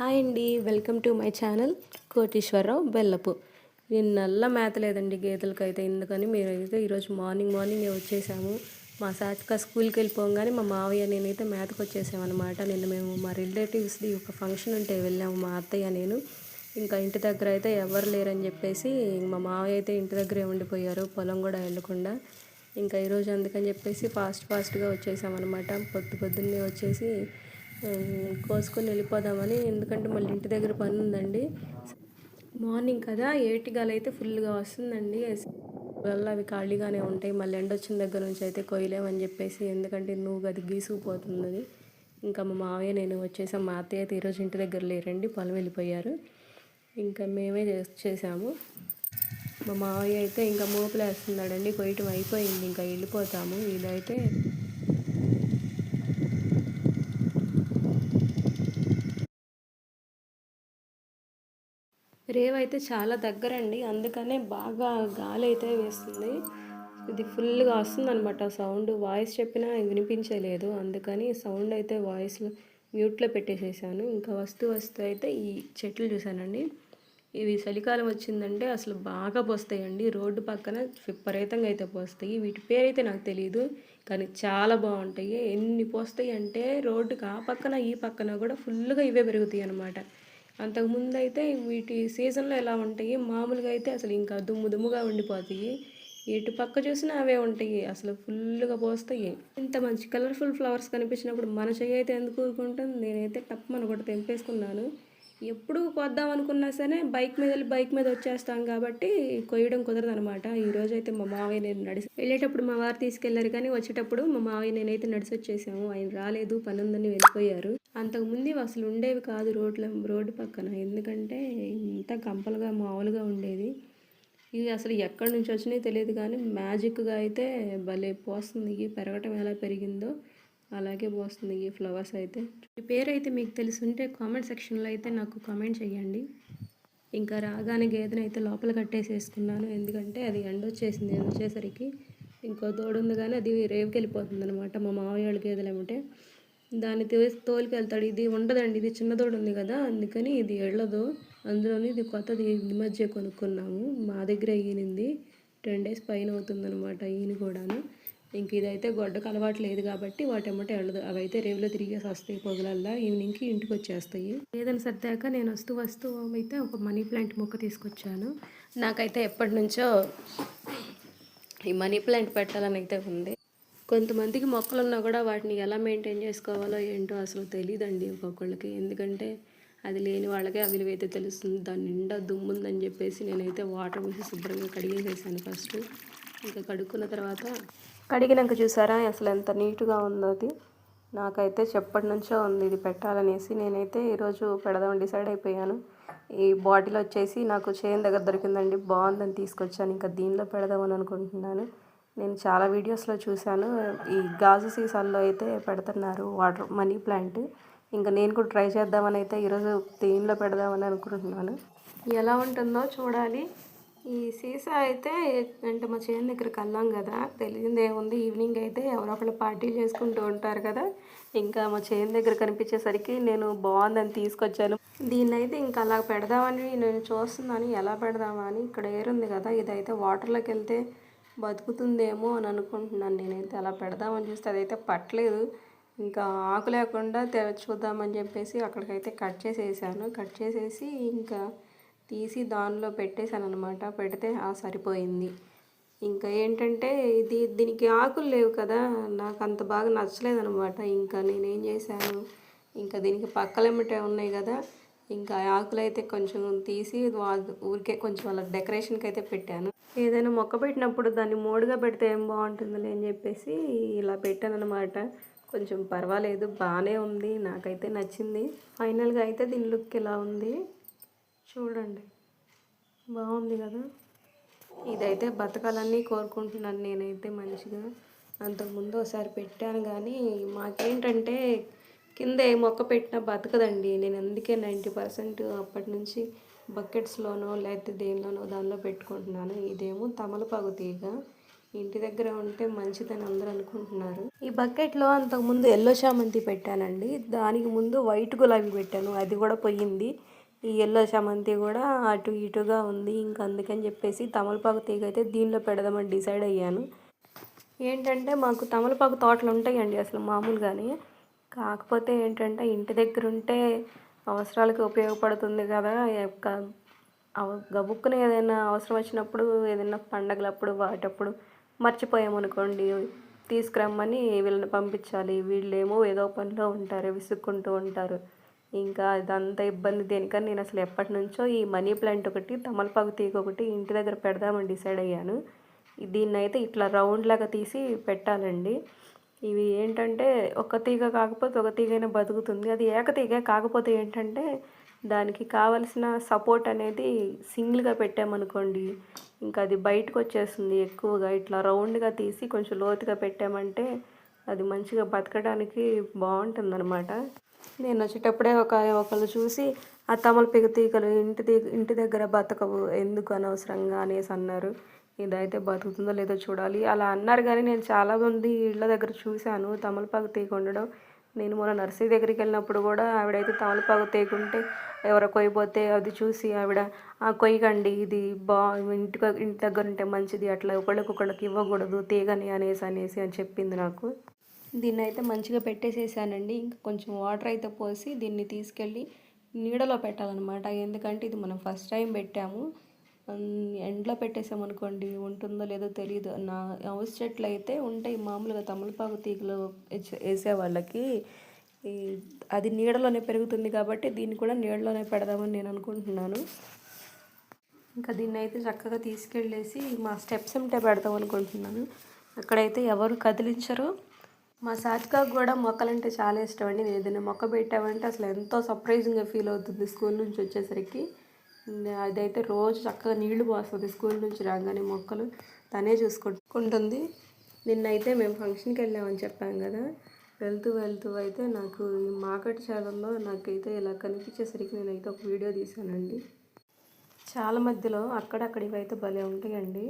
Hi అండి. Welcome to my channel Koteswararao Bellapu. నేను నల్ల మేత లేదండి గేదెలకైతే. ఎందుకని మీరైతే ఈరోజు మార్నింగ్ మార్నింగ్ వచ్చేసాము. మా సాత్క స్కూల్కి వెళ్ళిపోగానే మా మావయ్య నేనైతే మేతకు వచ్చేసామన్నమాట నిన్న మేము మా రిలేటివ్స్ది ఒక ఫంక్షన్ ఉంటే వెళ్ళాము మా అత్తయ్య నేను. ఇంకా ఇంటి దగ్గర అయితే ఎవరు లేరని చెప్పేసి మా మావయ్య అయితే ఇంటి దగ్గరే ఉండిపోయారు పొలం కూడా వెళ్ళకుండా. ఇంకా ఈరోజు అందుకని చెప్పేసి ఫాస్ట్ ఫాస్ట్గా వచ్చేసామన్నమాట. పొద్దు పొద్దున్నే వచ్చేసి కోసుకొని వెళ్ళిపోదామని ఎందుకంటే మళ్ళీ ఇంటి దగ్గర పని ఉందండి. మార్నింగ్ కదా ఏటిగాలు అయితే ఫుల్గా వస్తుందండి. వల్ల అవి ఖాళీగానే ఉంటాయి. మళ్ళీ ఎండ వచ్చిన దగ్గర నుంచి అయితే కొయ్యలేమని చెప్పేసి ఎందుకంటే నువ్వు అది గీసుకుపోతుంది ఇంకా మా మావయ్య నేను వచ్చేసాం. మా అత్తయ్య అయితే ఈరోజు ఇంటి దగ్గర లేరండి. పొలం వెళ్ళిపోయారు. ఇంకా మేమే చేసాము మా మావయ్య అయితే ఇంకా మోపులేస్తున్నాడండి. కొయ్యటం అయిపోయింది. ఇంకా వెళ్ళిపోతాము. ఇదైతే రేవ్ అయితే చాలా దగ్గరండి. అందుకనే బాగా గాలి అయితే వేస్తుంది. ఇది ఫుల్గా వస్తుంది అనమాట సౌండ్. వాయిస్ చెప్పినా వినిపించలేదు. అందుకని సౌండ్ అయితే వాయిస్ మ్యూట్లో పెట్టేసేసాను. ఇంకా వస్తూ వస్తూ అయితే ఈ చెట్లు చూసానండి ఇవి చలికాలం వచ్చిందంటే అసలు బాగా పోస్తాయండి. రోడ్డు పక్కన విపరీతంగా అయితే పోస్తాయి. వీటి పేరైతే నాకు తెలియదు కానీ చాలా బాగుంటాయి. ఎన్ని పోస్తాయి అంటే రోడ్డుకి ఆ పక్కన ఈ పక్కన కూడా ఫుల్గా ఇవే పెరుగుతాయి అన్నమాట. అంతకుముందు అయితే వీటి సీజన్లో ఎలా ఉంటాయి మామూలుగా అయితే అసలు ఇంకా దుమ్ము దుమ్ముగా ఉండిపోతాయి. ఎటు పక్క చూసినా అవే ఉంటాయి అసలు ఫుల్గా పోస్తాయి. ఇంత మంచి కలర్ఫుల్ ఫ్లవర్స్ కనిపించినప్పుడు మన చెయ్యి అయితే ఎందుకు ఊరుకుంటుంది? నేనైతే టప్ కూడా తెంపేసుకున్నాను. ఎప్పుడు కొద్దాం అనుకున్నా సరే బైక్ మీద వెళ్ళి బైక్ మీద వచ్చేస్తాం కాబట్టి కొయ్యడం కుదరదు అనమాట ఈ రోజు అయితే మా మావయ్య నేను నడిచి వెళ్ళేటప్పుడు మా వారు తీసుకెళ్ళారు కానీ వచ్చేటప్పుడు మా మావయ్య నేనైతే నడిచి వచ్చేసాము ఆయన రాలేదు పని ఉందని వెళ్ళిపోయారు అంతకుముందు అసలు ఉండేవి కాదు రోడ్ల రోడ్డు పక్కన. ఎందుకంటే ఇంత కంపలుగా మామూలుగా ఉండేది. ఇది అసలు ఎక్కడి నుంచి వచ్చినాయో తెలియదు కానీ మ్యాజిక్గా అయితే భలే పోస్తుంది. పెరగటం ఎలా పెరిగిందో. అలాగే పోస్తుంది ఈ ఫ్లవర్స్ అయితే. ఈ పేరు అయితే మీకు తెలుసుంటే కామెంట్ సెక్షన్లో అయితే నాకు కామెంట్ చేయండి. ఇంకా రాగానే గేదెని అయితే లోపల కట్టేసేసుకున్నాను. ఎందుకంటే అది ఎండ వచ్చేసింది. ఎండ వచ్చేసరికి ఇంకో తోడు ఉంది కానీ అది రేవుకి వెళ్ళిపోతుంది అనమాట మా మావయ్య వాళ్ళ గేదెలు ఏమంటే. దాన్ని తోసి తోలికి వెళ్తాడు ఇది ఉండదండి. ఇది చిన్న తోడు ఉంది కదా. అందుకని ఇది వెళ్ళదు అందులోని ఇది కొత్తది. ఈ మధ్య కొనుక్కున్నాము. మా దగ్గర ఈనింది టెన్ డేస్ పైన అవుతుందన్నమాట ఈయన కూడాను. ఇంక ఇదైతే గొడ్డకు అలవాటు లేదు కాబట్టి వాటెమ్మటే వెళ్ళదు అవి అయితే రేవులో తిరిగేసి వస్తాయి పొగలల్లా ఈవినింగ్కి ఇంటికి వచ్చేస్తాయి. ఏదైనా సర్దాక నేను వస్తూ వస్తూ అయితే ఒక మనీ ప్లాంట్ మొక్క తీసుకొచ్చాను. నాకైతే ఎప్పటి నుంచో ఈ మనీ ప్లాంట్ పెట్టాలని అయితే ఉంది. కొంతమందికి మొక్కలు ఉన్నా కూడా వాటిని ఎలా మెయింటైన్ చేసుకోవాలో ఏంటో అసలు తెలియదండి ఒక్కొక్కళ్ళకి. ఎందుకంటే అది లేని వాళ్ళకే ఆ అయితే తెలుస్తుంది. దాని నిండా దుమ్ము ఉందని చెప్పేసి నేనైతే వాటర్ వేసి శుభ్రంగా కడిగేసేసాను ఫస్ట్. ఇంకా కడుక్కున్న తర్వాత కడిగినాక చూసారా? అసలు ఎంత నీట్గా ఉందో అది నాకైతే చెప్పటి నుంచో ఉంది ఇది పెట్టాలనేసి. నేనైతే ఈరోజు పెడదాం డిసైడ్ అయిపోయాను. ఈ బాటిల్ వచ్చేసి నాకు చేను దగ్గర దొరికిందండి. బాగుందని తీసుకొచ్చాను. ఇంకా దీనిలో పెడదామని అనుకుంటున్నాను. నేను చాలా వీడియోస్లో చూశాను. ఈ గాజు సీసాల్లో అయితే పెడుతున్నారు వాటర్ మనీ ప్లాంట్. ఇంకా నేను కూడా ట్రై చేద్దామని అయితే ఈరోజు దీనిలో పెడదామని అనుకుంటున్నాను. ఎలా ఉంటుందో చూడాలి. ఈ సీసా అయితే అంటే మా చేను దగ్గరికి వెళ్ళాం కదా తెలియదు ఏముంది ఈవినింగ్ అయితే ఎవరో ఒకళ్ళు పార్టీ చేసుకుంటూ ఉంటారు కదా ఇంకా మా చేను దగ్గర కనిపించేసరికి నేను బాగుందని తీసుకొచ్చాను. దీన్ని అయితే ఇంకా అలా పెడదామని నేను చూస్తున్నాను ఎలా పెడదామా అని ఇక్కడ ఏరుంది కదా ఇదైతే వాటర్లోకి వెళ్తే బతుకుతుందేమో అని అనుకుంటున్నాను. నేనైతే అలా పెడదామని చూస్తే అదైతే పట్టలేదు. ఇంకా ఆకు లేకుండా చూద్దామని చెప్పేసి అక్కడికైతే కట్ చేసేసాను. కట్ చేసేసి ఇంకా తీసి దానిలో పెట్టేశాను అనమాట పెడితే ఆ సరిపోయింది. ఇంకా ఏంటంటే ఇది దీనికి ఆకులు లేవు కదా. నాకు అంత బాగా నచ్చలేదు అనమాట ఇంకా నేనేం చేశాను? ఇంకా దీనికి పక్కలెమ్మటే ఉన్నాయి కదా. ఇంకా ఆకులు అయితే కొంచెం తీసి ఊరికే కొంచెం అలా డెకరేషన్కి అయితే పెట్టాను. ఏదైనా మొక్క పెట్టినప్పుడు దాన్ని మోడుగా పెడితే ఏం బాగుంటుందిలే అని చెప్పేసి ఇలా పెట్టాను అనమాట కొంచెం పర్వాలేదు బాగానే ఉంది. నాకైతే నచ్చింది. ఫైనల్గా అయితే దీని లుక్ ఇలా ఉంది? చూడండి. బాగుంది కదా? ఇదైతే బతకాలని కోరుకుంటున్నాను నేనైతే మంచిగా. అంతకుముందు ఒకసారి పెట్టాను కానీ మాకేంటంటే కింద ఏ మొక్క పెట్టినా బతకదండి. నేను అందుకే నైంటీ పర్సెంట్ అప్పటి నుంచి బకెట్స్లోనో లేకపోతే దేనిలోనో దానిలో పెట్టుకుంటున్నాను. ఇదేమో తమలపాకు తీగ. ఇంటి దగ్గర ఉంటే మంచిదని అందరూ అనుకుంటున్నారు. ఈ బకెట్లో అంతకుముందు ఎల్లో చామంతి పెట్టానండి. దానికి ముందు వైట్ గులాబీ పెట్టాను. అది కూడా పోయింది. ఈ ఎల్లో చామంతి కూడా అటు ఇటుగా ఉంది ఇంకా అందుకని చెప్పేసి తమలపాకు తీగ అయితే దీనిలో పెడదామని డిసైడ్ అయ్యాను. ఏంటంటే మాకు తమలపాకు తోటలు ఉంటాయండి అసలు మామూలుగానే. కాకపోతే ఏంటంటే ఇంటి దగ్గర ఉంటే అవసరాలకి ఉపయోగపడుతుంది కదా యొక్క గబుక్కున ఏదైనా అవసరం వచ్చినప్పుడు ఏదైనా పండగలప్పుడు వాటప్పుడు మర్చిపోయామనుకోండి తీసుకురమ్మని వీళ్ళని పంపించాలి. వీళ్ళేమో ఏదో పనిలో ఉంటారు విసుక్కుంటూ ఉంటారు. ఇంకా ఇదంతా ఇబ్బంది దేనికని నేను అసలు ఎప్పటి నుంచో ఈ మనీ ప్లాంట్ ఒకటి తమలపాకు తీగ ఒకటి ఇంటి దగ్గర పెడదామని డిసైడ్ అయ్యాను. దీన్ని అయితే ఇట్లా రౌండ్ లాగా తీసి పెట్టాలండి. ఇవి ఏంటంటే ఒక తీగ కాకపోతే ఒక తీగైనా బతుకుతుంది. అది ఏక తీగ కాకపోతే ఏంటంటే దానికి కావలసిన సపోర్ట్ అనేది సింగిల్గా పెట్టామనుకోండి ఇంకా అది బయటకు వచ్చేస్తుంది ఎక్కువగా. ఇట్లా రౌండ్గా తీసి కొంచెం లోతుగా పెట్టామంటే అది మంచిగా బతకడానికి బాగుంటుంది అనమాట నేను వచ్చేటప్పుడే ఒక ఒకళ్ళు చూసి ఆ తమలపిక తీగలు ఇంటి ఇంటి దగ్గర బతకవు ఎందుకు అనవసరంగా అనేసి అన్నారు. ఇదైతే బతుకుతుందో లేదో చూడాలి అలా అన్నారు. కానీ నేను చాలామంది ఇళ్ళ దగ్గర చూశాను తమలపాకు తీగ ఉండడం. నేను మొన్న నర్సరీ దగ్గరికి వెళ్ళినప్పుడు కూడా ఆవిడైతే తమలపాకు తీగుంటే ఎవరో కొయ్యపోతే అది చూసి ఆవిడ "ఆ, కొయ్యకండి ఇది బా ఇంటి ఇంటి దగ్గర ఉంటే మంచిది అట్లా ఒకళ్ళకొకళ్ళకి ఇవ్వకూడదు తీగని అనేసి అనేసి అని చెప్పింది నాకు. దీన్ని అయితే మంచిగా పెట్టేసేసానండి. ఇంకా కొంచెం వాటర్ అయితే పోసి దీన్ని తీసుకెళ్ళి నీడలో పెట్టాలన్నమాట. ఎందుకంటే ఇది మనం ఫస్ట్ టైం పెట్టాము. ఎండలో పెట్టేసామనుకోండి ఉంటుందో లేదో తెలియదు నా హౌస్ చెట్లు అయితే ఉంటాయి. మామూలుగా తమలపాకు తీగలు వేసే- వేసే వాళ్ళకి ఈ అది నీడలోనే పెరుగుతుంది కాబట్టి దీన్ని కూడా నీడలోనే పెడదామని నేను అనుకుంటున్నాను. ఇంకా దీన్ని అయితే చక్కగా తీసుకెళ్ళేసి మా స్టెప్స్ ఉంటే పెడదాం అనుకుంటున్నాను. అక్కడైతే ఎవరు కదిలించరు. మా సాత్కాకు కూడా మొక్కలంటే చాలా ఇష్టం అండి నేను ఏదైనా మొక్క పెట్టామంటే అసలు ఎంతో సర్ప్రైజింగ్గా ఫీల్ అవుతుంది స్కూల్ నుంచి వచ్చేసరికి. అదైతే రోజు చక్కగా నీళ్ళు పోస్తుంది స్కూల్ నుంచి రాగానే మొక్కలు తనే చూసుకుంటుంది. నిన్నైతే మేము ఫంక్షన్కి వెళ్ళామని చెప్పాం కదా. వెళ్తూ వెళ్తూ అయితే నాకు ఈ మాకటి చాలల్లో నాకైతే ఇలా కనిపించేసరికి నేనైతే ఒక వీడియో తీశానండి. చాలా మధ్యలో అక్కడక్కడ ఇవైతే భలే ఉంటాయండి.